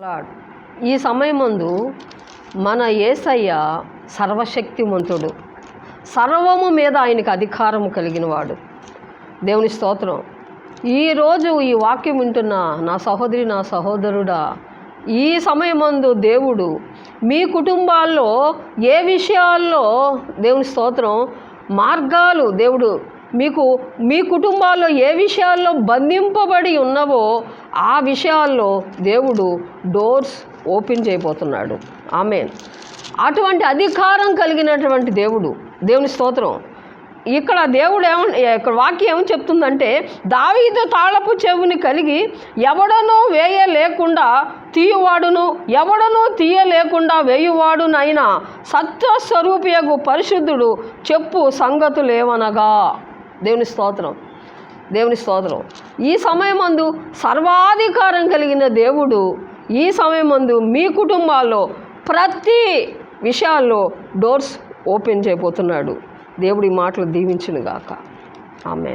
Lord ఈ సమయమందు మన ఏసయ్య సర్వశక్తిమంతుడు. సర్వము మీద ఆయనకి అధికారము కలిగినవాడు. దేవుని స్తోత్రం. ఈరోజు ఈ వాక్యం వింటున్న నా సహోదరి నా సహోదరుడా ఈ సమయమందు దేవుడు మీ కుటుంబాల్లో ఏ విషయాల్లో దేవుని స్తోత్రం మార్గాలు దేవుడు మీకు మీ కుటుంబాల్లో ఏ విషయాల్లో బంధింపబడి ఉన్నవో ఆ విషయాల్లో దేవుడు డోర్స్ ఓపెన్ చేయబోతున్నాడు. ఆమె అటువంటి అధికారం కలిగినటువంటి దేవుడు దేవుని స్తోత్రం. ఇక్కడ దేవుడు ఏమ ఇక్కడ వాక్యం ఏమని చెప్తుందంటే దావీదు తాళపు చెవుని కలిగి ఎవడనో వేయ లేకుండా తీయువాడును ఎవడనో తీయలేకుండా వేయువాడునైనా సత్వస్వరూపియగు పరిశుద్ధుడు చెప్పు సంగతులేవనగా. దేవుని స్తోత్రం. దేవుని స్తోత్రం. ఈ సమయమందు సర్వాధికారం కలిగిన దేవుడు ఈ సమయమందు మీ కుటుంబాల్లో ప్రతి విషయాల్లో డోర్స్ ఓపెన్ చేయబోతున్నాడు. దేవుడి మాటలు దీవించునుగాక. ఆమె